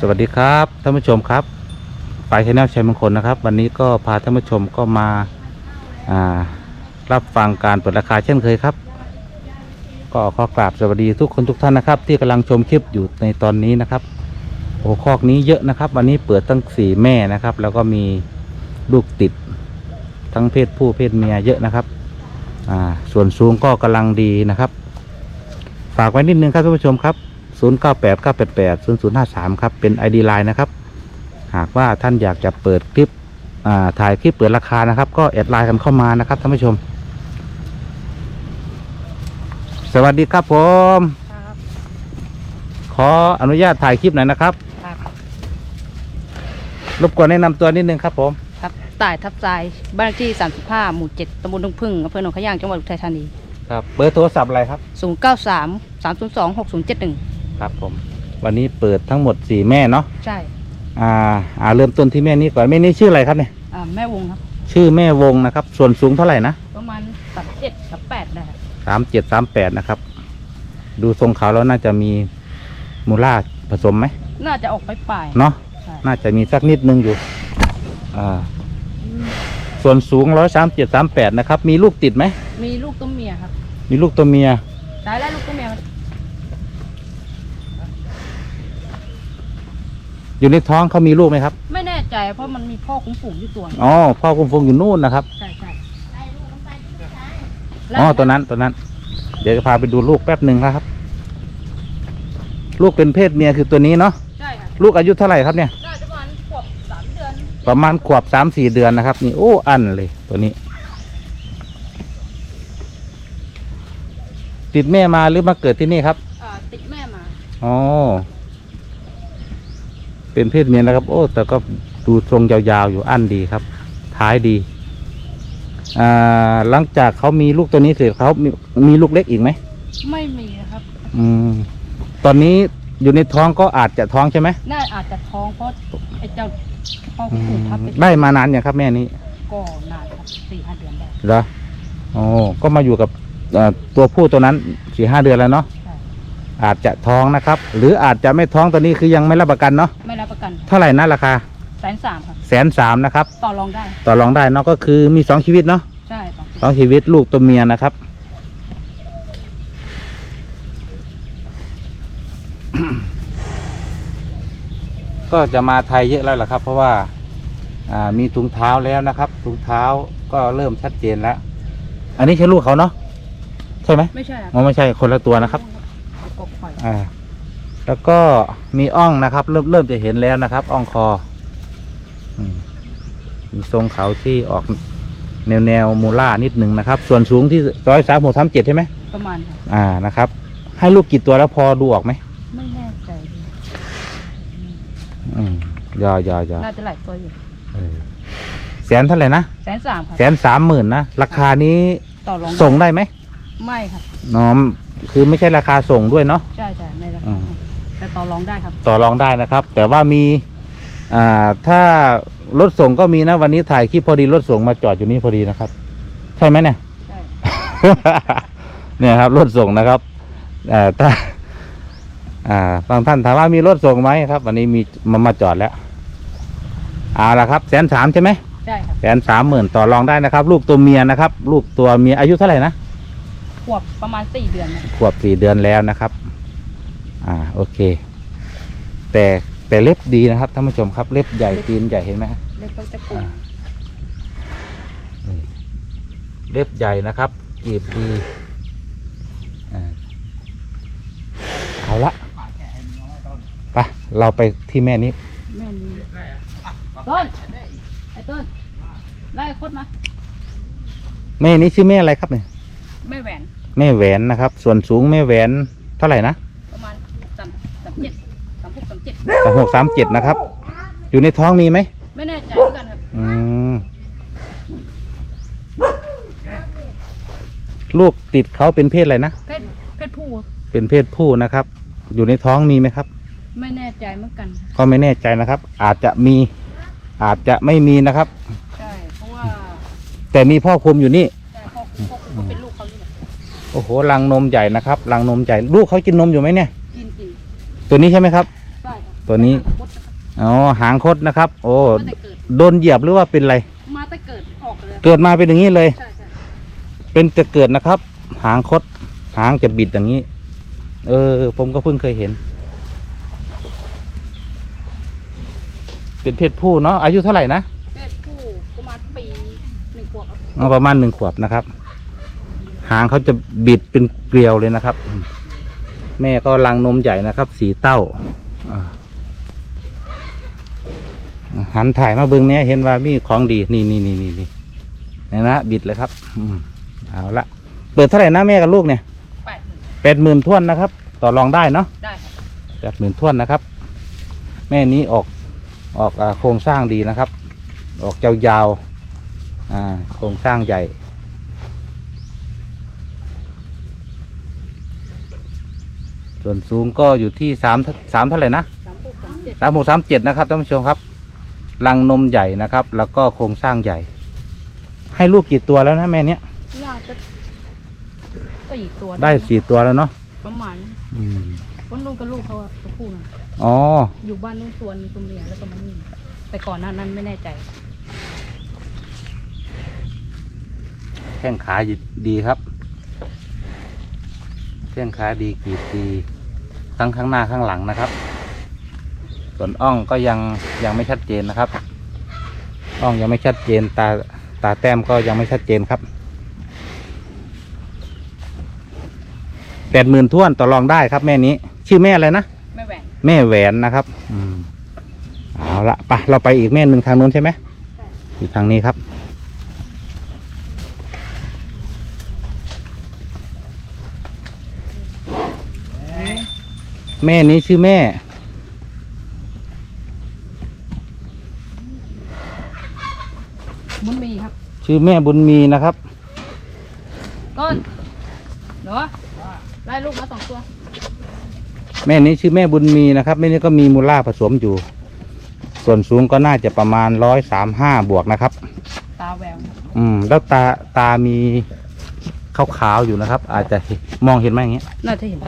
สวัสดีครับท่านผู้ชมครับฝ่ายชแนลชัยมงคลนะครับ วันนี้ก็พาท่านผู้ชมก็มาารับฟังการเปิดราคาเช่นเคยครับ ก็ขอกราบสวัสดีทุกคนทุกท่านนะครับ ที่กำลังชมคลิปอยู่ในตอนนี้นะครับโอ้คอกนี้เยอะนะครับ วันนี้เปิดตั้งสี่แม่นะครับ แล้วก็มีลูกติดทั้งเพศผู้เพศเมียเยอะนะครับส่วนสูงก็กำลังดีนะครับ ฝากไว้นิดนึงครับท่านผู้ชมครับ 0 9 8 9 8 8 0 0 5 3 ครับ เป็น ID Line นะครับ หากว่าท่านอยากจะเปิดคลิปอ่าถ่ายคลิปเปิดราคานะครับ ก็แอดไลน์กันเข้ามานะครับท่านผู้ชม สวัสดีครับผมครับขออนุญาตถ่ายคลิปหน่อยนะครับครับ รบกวนแนะนำตัวนิดนึงครับผม ครับต่ายทับทรายบ้านเลขที่ 35 หมู่ 7ตำบลดงพึ่งอำเภอหนองขยางจังหวัดอุทัยธานี ครับ เบอร์โทรศัพท์อะไรครับ 093 302 6071 ครับผม วันนี้เปิดทั้งหมดสี่แม่เนาะใช่อ่าอ่าเริ่มต้นที่แม่นี้ก่อนแม่นี้ชื่ออะไรครับเนี่ยอ่าแม่วงครับ ชื่อแม่วงนะครับ ส่วนสูงเท่าไหร่นะประมาณ37กับ8ได้ครับสามเจ็ดสามแปดนะครับ ดูทรงเขาแล้วน่าจะมีมูล่าผสมไหมน่าจะออกไปปลายเนาะใช่น่าจะมีสักนิดนึงอยู่อ่าส่วนสูงร้อยสามเจ็ดสามแปดนะครับ มีลูกติดไหมมีลูกตัวเมียครับ มีลูกตัวเมีย ตายแล้วลูกตัวเมียมัน อยู่ในท้องเขามีลูกไหมครับ ไม่แน่ใจเพราะมันมีพ่อคุ้มฝูงอยู่ตัวหนึ่งอ๋อพ่อคุมฟงอยู่นู่นนะครับใช่ใช่อ๋อตัวนั้นตัวนั้น เดี๋ยวจะพาไปดูลูกแป๊บหนึ่งครับ ลูกเป็นเพศเมียคือตัวนี้เนาะใช่ครับลูกอายุเท่าไหร่ครับเนี่ย น่าจะประมาณขวบสามเดือน ประมาณขวบสามสี่เดือนนะครับ นี่โอ้อันเลยตัวนี้ ติดแม่มาหรือมาเกิดที่นี่ครับ อ่า ติดแม่มา อ๋อ เป็นเพศเมียนะครับ โอ้ แต่ก็ดูทรงยาวๆอยู่อันดีครับ ท้ายดีอ่าหลังจากเขามีลูกตัวนี้เสร็จเขามีมีลูกเล็กอีกไหมไม่มีนะครับ อืมตอนนี้อยู่ในท้องก็อาจจะท้องใช่ไหมน่าอาจจะท้องเพราะไอ้เจ้าพ่ออืคุ้มฝูงมทับไปได้มานานอย่างครับแม่นี้ก็นานครับสี่ห้าเดือนได้เหรออ๋อก็มาอยู่กับเอ่อตัวผู้ตัวนั้นสี่ห้าเดือนแล้วเนาะใช่ อาจจะท้องนะครับ หรืออาจจะไม่ท้องตอนนี้คือยังไม่รับประกันเนาะไม่รับประกันเท่าไหร่นะราคาแสนสามครับแสนสามนะครับต่อรองได้ต่อรองได้เนาะก็คือมีสองชีวิตเนาะใช่ต่อสองชีวิตลูกตัวเมียนะครับ ก็จะมาไทยเยอะแล้วล่ะครับ เพราะว่าอ่ามีถุงเท้าแล้วนะครับถุงเท้าก็เริ่มชัดเจนแล้ว อันนี้ใช่ลูกเขาเนาะใช่ไหมไม่ใช่ครับอ๋อไม่ใช่คนละตัวนะครับ กบข่อยอ่าแล้วก็มีอ่องนะครับ เริ่มเริ่มจะเห็นแล้วนะครับอ่องคออืมมีทรงเขาที่ออกแนวแนวมูล่านิดหนึ่งนะครับ ส่วนสูงที่ร้อยสามหกสามเจ็ดใช่ไหมประมาณครับอ่านะครับ ให้ลูกกี่ตัวแล้วพอดูออกไหมไม่แน่ใจดีอืมยอยอยอน่าจะหลายตัวอยู่เออแสนเท่าไหร่นะแสนสามครับแสนสามหมื่นนะราคานี้ต่อรองส่งได้ไหมไม่ครับน้อม คือไม่ใช่ราคาส่งด้วยเนาะ ใช่ใช่ไม่รับอืมแต่ต่อรองได้ครับ ต่อรองได้นะครับ แต่ว่ามี อ่า ถ้ารถส่งก็มีนะวันนี้ถ่ายคลิปพอดีรถส่งมาจอดอยู่นี่พอดีนะครับ ใช่ไหมเนี่ย ใช่ เนี่ยครับรถส่งนะครับอ่าถ้าอ่าบางท่านถามว่ามีรถส่งไหมครับ วันนี้มีมามาจอดแล้วเอาละครับแสนสามใช่ไหมใช่ครับแสนสามหมื่นต่อรองได้นะครับ ลูกตัวเมียนะครับ ลูกตัวเมียอายุเท่าไหร่นะ ขวบประมาณสี่เดือนนะขวบสี่เดือนแล้วนะครับ อ่าโอเค แต่แต่เล็บดีนะครับท่านผู้ชมครับเล็บใหญ่ตีนใหญ่เห็นไหมฮะเล็กก็จะปูอ่านี่เล็บใหญ่นะครับกีบดีอ่าเอาละไปเราไปที่แม่นี้ แม่นี่ต้นไอ้ต้นไล่คดมาแม่นี้ชื่อแม่อะไรครับเนี่ย แม่แหวน แม่แหวนนะครับ ส่วนสูงแม่แหวนเท่าไหร่นะประมาณสามสามเจ็ดสามหกสามเจ็ดสามหกสามเจ็ดนะครับ อยู่ในท้องมีไหมไม่แน่ใจเหมือนกันครับอืมลูกติดเขาเป็นเพศอะไรนะเพศเพศผู้เป็นเพศผู้นะครับ อยู่ในท้องมีไหมครับ ไม่แน่ใจเหมือนกันก็ไม่แน่ใจนะครับ อาจจะมีอาจจะไม่มีนะครับ ใช่เพราะว่าแต่มีพ่อคุมอยู่นี่ใช่พ่อพ่อเข โอ้โหรังนมใหญ่นะครับรังนมใหญ่ลูกเขากินนมอยู่ไหมเนี่ย กินกินตัวนี้ใช่ไหมครับ ใช่ครับตัวนี้มดอ๋อหางคดนะครับ โอ้มาแต่เกิด โดนเหยียบหรือว่าเป็นอะไรมาแต่เกิดออกเลยเกิดมาเป็นอย่างนี้เลย ใช่ใช่เป็นจะเกิดนะครับ หางคด หางจะบิดอย่างนี้ เออ ผมก็เพิ่งเคยเห็น เป็นเพศผู้เนาะอายุเท่าไหร่นะเพศผู้ประมาณปีหนึ่งขวบครับเอาประมาณหนึ่งขวบนะครับ หางเขาจะบิดเป็นเกลียวเลยนะครับ แม่ก็รังนมใหญ่นะครับ สีเต้าอ่าหันถ่ายมาเบิ้งเนี้ยเห็นว่ามีของดีนี่นี่นี่นี่นี่นี่นะบิดเลยครับอืมเอาละเปิดเท่าไหร่นะแม่กับลูกเนี่ยแปดหมื่นแปดหมื่นท่วนนะครับ ต่อรองได้เนาะได้ครับแปดหมื่นท่วนนะครับ แม่นี้ออกออกอาโครงสร้างดีนะครับ ออกยาวๆอ่าโครงสร้างใหญ่ ส่วนสูงก็อยู่ที่สามสามเท่าไหร่นะสามหกสามเจ็ดสามหกสามเจ็ดนะครับท่านผู้ชมครับรังนมใหญ่นะครับ แล้วก็โครงสร้างใหญ่ ให้ลูกกี่ตัวแล้วนะแม่เนี้ยน่าจะสี่ตัวได้สี่ตัวแล้วเนาะประมาณอืมคนลูกกับลูกเขาอะตัวผู้นะอ๋ออยู่บ้านนุ่งตัวมีตัวเมียแล้วก็มันนี่แต่ก่อนหน้านั้นไม่แน่ใจ แข้งขาดีครับ แข้งขาดีกรีดดี ทั้งข้างหน้าข้างหลังนะครับ ส่วนอ่องก็ยังยังไม่ชัดเจนนะครับอ่องยังไม่ชัดเจนตาตาแต้มก็ยังไม่ชัดเจนครับแปดหมื่นท้วนต่อรองได้ครับแม่นี้ ชื่อแม่อะไรนะไม่แหวนแม่แหวนนะครับอืมเอาละไปเราไปอีกแม่หนึ่งทางนู้นใช่ไหมอีกทางนี้ครับ แม่นี้ชื่อแม่มันมีครับ ชื่อแม่บุญมีนะครับ ก้อนเนาะไล่ลูกมาสองตัว แม่นี้ชื่อแม่บุญมีนะครับ แม่นี้ก็มีมูล่าผสมอยู่ ส่วนสูงก็น่าจะประมาณร้อยสามห้าบวกนะครับ ตาแววครับอืม แล้วตาตามี ขาวๆอยู่นะครับ อาจจะเห็นมองเห็นไหมอย่างเงี้ย น่าจะเห็น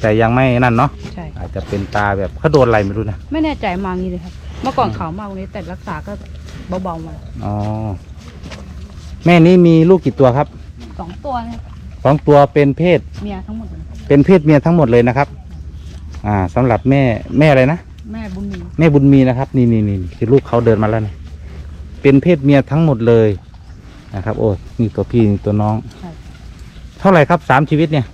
แต่ยังไม่นั่นเนาะใช่ อาจจะเป็นตาแบบเขาโดนอะไรไม่รู้นะไม่แน่ใจมางี้เลยครับ เมื่อก่อนขาวมากวันนี้แต่รักษาก็เบาๆมาอ๋อแม่นี้มีลูกกี่ตัวครับสองตัวเนี่ยสองตัวเป็นเพศเมียทั้งหมดเลยเป็นเพศเมียทั้งหมดเลยนะครับ อ่าสำหรับแม่แม่อะไรนะแม่บุญมีแม่บุญมีนะครับ นี่นี่นี่คือลูกเขาเดินมาแล้วนี่เป็นเพศเมียทั้งหมดเลยนะครับ โอ้นี่ตัวพี่นี่ตัวน้อง ใช่ เท่าไหร่ครับสามชีวิตเนี่ย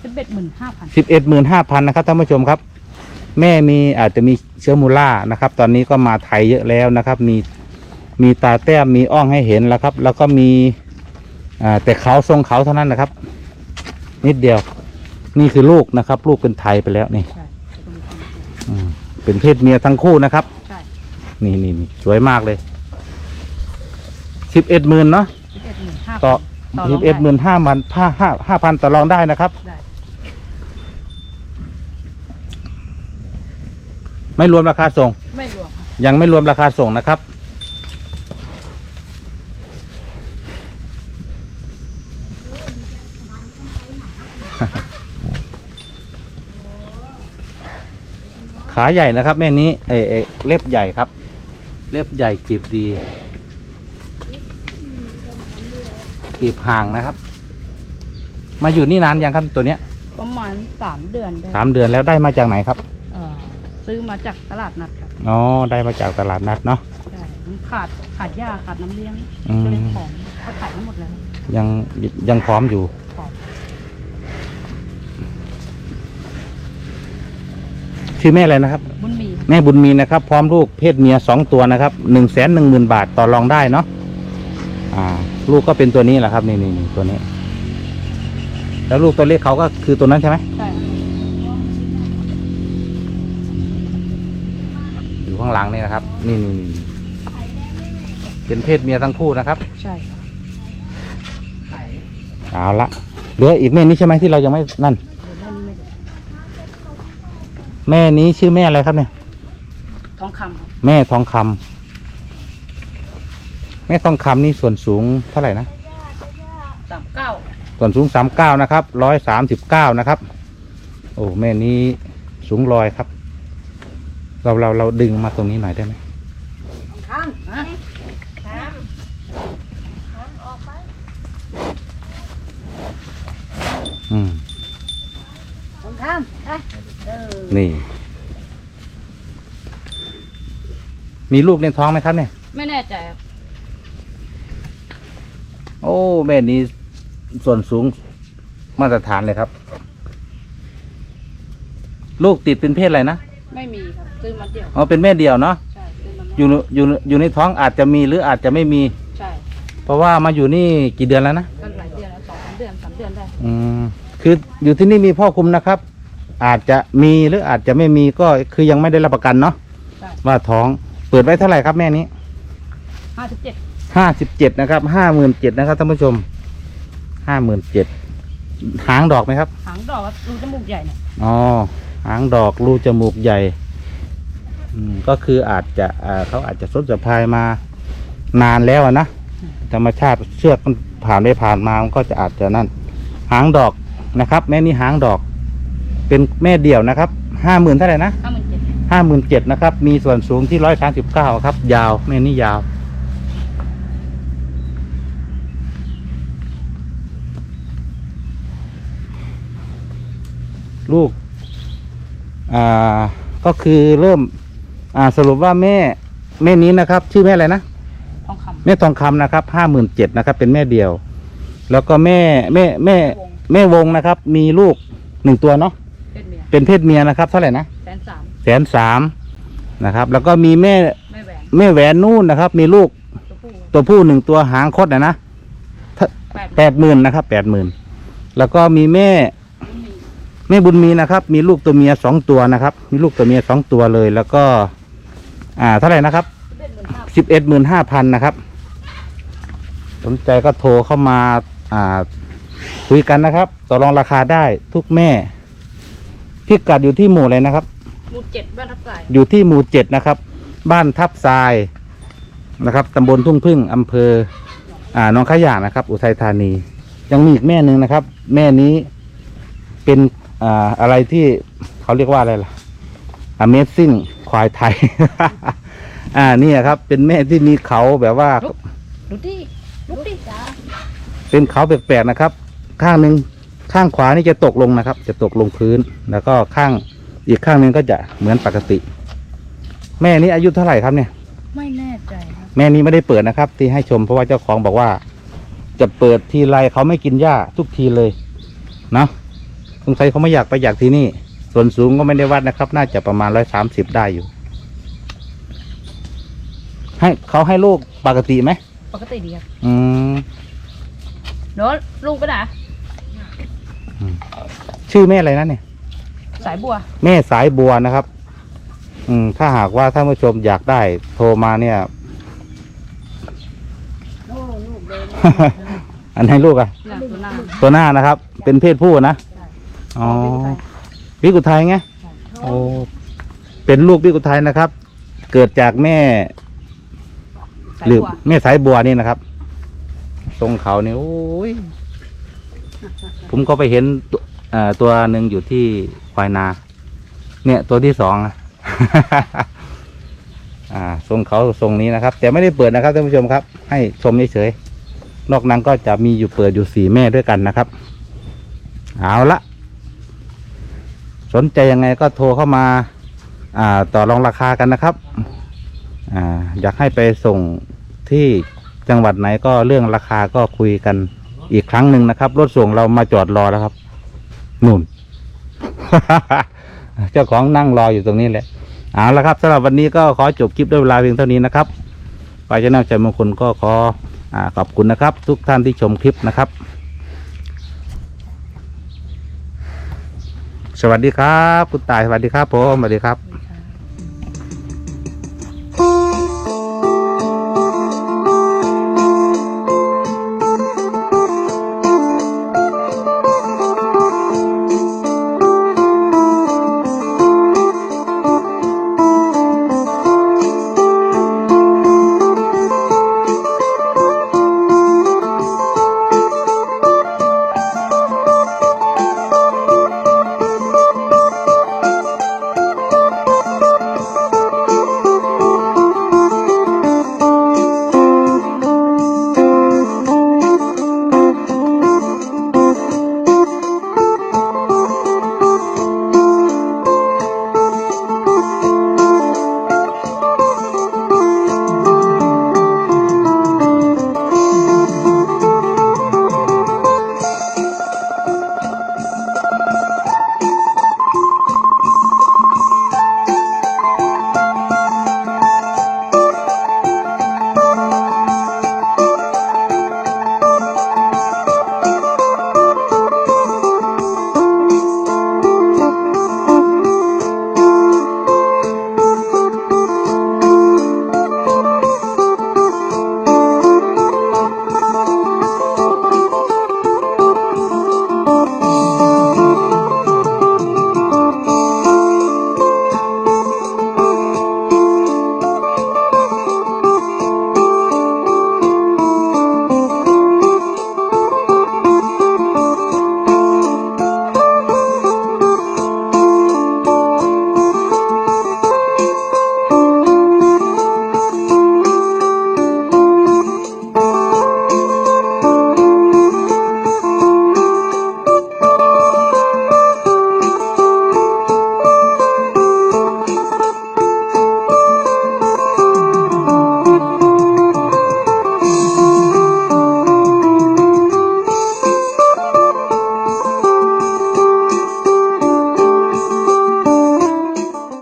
เป็นเบ็ดหมื่นห้าพันสิบเอ็ดหมื่นห้าพันนะครับท่านผู้ชมครับ แม่มีอาจจะมีเชื้อมูล่านะครับ ตอนนี้ก็มาไทยเยอะแล้วนะครับ มีมีตาแต้มมีอ่องให้เห็นแล้วครับ แล้วก็มีอ่าแต่เขาทรงเขาเท่านั้นนะครับ นิดเดียว นี่คือลูกนะครับ ลูกเป็นไทยไปแล้วนี่ใช่อืมเป็นเพศเมียทั้งคู่นะครับ ใช่นี่นี่นี่สวยมากเลยสิบเอ็ดหมื่นเนาะสิบเอ็ดหมื่นห้าต่อ ต่อรสิองบเอ็ดหมื่ได้นห้าพันห้าห้าห้าพันต่อรองได้นะครับ ได้ไม่รวมราคาส่ง ไม่รวมครับยังไม่รวมราคาส่งนะครับ ขาใหญ่นะครับ แม่นี้เอเอเล็บใหญ่ครับ เล็บใหญ่กีบดี กีบห่างนะครับ มาอยู่นี่นานยังครับตัวเนี้ยประมาณสามเดือนได้สามเดือนแล้วได้มาจากไหนครับเอ่อซื้อมาจากตลาดนัดครับอ๋อได้มาจากตลาดนัดเนาะ ใช่มันขาดขาดหญ้าขาดน้ำเลี้ยงอืม ก็เลยของเขาขายทั้งหมดแล้ว ยังยังพร้อมอยู่ของชื่อแม่อะไรนะครับ บุญมีแม่บุญมีนะครับ พร้อมลูกเพศเมียสองตัวนะครับหนึ่งแสนหนึ่งหมื่นบาทต่อรองได้เนาะ อ่า ลูกก็เป็นตัวนี้แหละครับนี่นี่นี่ตัวนี้ แล้วลูกตัวเล็กเขาก็คือตัวนั้นใช่ไหมใช่อยู่ข้างหลังนี่นะครับ นี่นี่นี่เป็นเพศเมียทั้งคู่นะครับ ใช่ครับเอาละเหลืออีกแม่นี้ใช่ไหมที่เรายังไม่นั่นเดี๋ยวเล่นไม่ได้แม่นี้ชื่อแม่อะไรครับเนี่ย ทองคำครับแม่ทองคำ แม่ทองคำนี่ส่วนสูงเท่าไหร่นะสามเก้าส่วนสูงสามเก้านะครับร้อยสามสิบเก้านะครับ โอ้แม่นี้สูงลอยครับ เราเราเราดึงมาตรงนี้หน่อยได้ไหมข้ามฮะอืมข้ามไปเออนี่ มีลูกในท้องไหมครับเนี่ย ไม่แน่ใจครับ โอ้แม่นี้ส่วนสูงมาตรฐานเลยครับ ลูกติดเป็นเพศอะไรนะไม่มีครับซื้อมาเดียวอ๋อเป็นแม่เดียวเนาะใช่ซื้อมาอยู่อยู่อยู่ในท้องอาจจะมีหรืออาจจะไม่มี ใช่เพราะว่ามาอยู่นี่กี่เดือนแล้วนะก็หลายเดือนแล้วสองสามเดือนสามเดือนได้อืมคืออยู่ที่นี่มีพ่อคุมนะครับ อาจจะมีหรืออาจจะไม่มีก็คือยังไม่ได้รับประกันเนาะใช่ว่าท้องเปิดไว้เท่าไหร่ครับแม่นี้ห้าสิบเจ็ด ห้าสิบเจ็ดนะครับห้าหมื่นเจ็ดนะครับท่านผู้ชมห้าหมื่นเจ็ดหางดอกไหมครับ หางดอกครับรูจมูกใหญ่เนี่ยอ๋อหางดอกรูจมูกใหญ่อืมก็คืออาจจะอ่าเขาอาจจะสดสะพายมานานแล้วอะนะธรรมชาติเชือกมันผ่านไปผ่านมามันก็จะอาจจะนั่น หางดอกนะครับ แม่นี่หางดอก เป็นแม่เดี่ยวนะครับห้าหมื่นเท่าไหร่นะห้าหมื่นเจ็ดห้าหมื่นเจ็ดนะครับ มีส่วนสูงที่ร้อยสามสิบเก้าครับ ยาวแม่นี่ยาว ลูก อ่า ก็คือเริ่ม อ่าสรุปว่าแม่ แม่นี้นะครับ ชื่อแม่อะไรนะทองคแม่ทองคำนะครับห้าหมื่นเจ็ดนะครับ เป็นแม่เดียว แล้วก็แม่แม่แม่ แม่วงนะครับ มีลูกหนึ่งตัวเนาะำเป็นเมียเป็นเพศเมียนะครับ เท่าไหร่นะแสนสามแสนสามนะครับ แล้วก็มีแม่ไม่แหวนแม่แหวนนู่นนะครับ มีลูกตัวผู้ตัวผู้หนึ่งตัวหางคดนะนะแปดแปดหมื่นนะครับแปดหมื่นแล้วก็มีแม่ แม่บุญมีนะครับ มีลูกตัวเมียสองตัวนะครับ มีลูกตัวเมียสองตัวเลย แล้วก็ อ่าเท่าไหร่นะครับเป็นหมื่นห้าสิบเอ็ดหมื่นห้าพันนะครับ สนใจก็โทรเข้ามา อ่า คุยกันนะครับ ต่อรองราคาได้ทุกแม่พิกัดอยู่ที่หมู่เลยนะครับ หมู่เจ็ดบ้านทับสายอยู่ที่หมู่เจ็ดนะครับ บ้านทับทรายนะครับตำบลทุ่งพึ่งอำเภอ อ่าหน้องขยานะครับ อุทัยธานี ยังมีอีกแม่หนึ่งนะครับ แม่นี้เป็น อ่าอะไรที่เขาเรียกว่าอะไรล่ะ Amazing ควายไทย อ่านี่ครับ เป็นแม่ที่มีเขาแบบว่า ดูดิดูดิจ้าเป็นเขาแปลกๆนะครับ ข้างหนึ่งข้างขวานี่จะตกลงนะครับ จะตกลงพื้น แล้วก็ข้างอีกข้างหนึ่งก็จะเหมือนปกติ แม่นี้อายุเท่าไหร่ครับเนี่ย ไม่แน่ใจครับแม่นี้ไม่ได้เปิดนะครับ ที่ให้ชมเพราะว่าเจ้าของบอกว่า จะเปิดทีไรเขาไม่กินหญ้าทุกทีเลยเนาะ สงสัยเขาไม่อยากไปอยากที่นี่ ส่วนสูงก็ไม่ได้วัดนะครับ น่าจะประมาณร้อยสามสิบได้อยู่ ให้เขาให้ลูกปกติไหม ปกติดีครับอืม เดี๋ยวลูกไปไหนชื่อแม่อะไรนะเนี่ย สายบัว แม่สายบัวนะครับ อืม ถ้าหากว่าท่านผู้ชมอยากได้ โทรมาเนี่ย อันไหนลูกอะเนี่ยตัวหน้าตัวหน้านะครับ เป็นเพศผู้นะ อ๋อพิกุไทยไงโอ้เป็นลูกพิกุไทยนะครับ เกิดจากแม่สายหรือบัวแม่สายบัวนี่นะครับทรงเขาเนี่ยโอ้ยผมก็ไปเห็นตัวเอ่อตัวหนึ่งอยู่ที่ควายนา เนี่ยตัวที่สองอะอ่าทรงเขาทรงนี้นะครับ แต่ไม่ได้เปิดนะครับท่านผู้ชมครับ ให้ชมเฉยๆนอกนั้นก็จะมีอยู่เปิดอยู่สี่แม่ด้วยกันนะครับ เอาละ สนใจยังไงก็โทรเข้ามาอ่าต่อรองราคากันนะครับอ่าอยากให้ไปส่งที่จังหวัดไหนก็เรื่องราคาก็คุยกันอีกครั้งหนึ่งนะครับ รถส่งเรามาจอดรอแล้วครับนู่น เจ้าของนั่งรออยู่ตรงนี้แหละเอาละครับสำหรับวันนี้ก็ขอจบคลิปด้วยเวลาเพียงเท่านี้นะครับไปายชนะใจมงคลก็ขออขอบคุณนะครับ ทุกท่านที่ชมคลิปนะครับ วัสดีครับ คุณตายสวัสดีครับผมสวัสดีครับ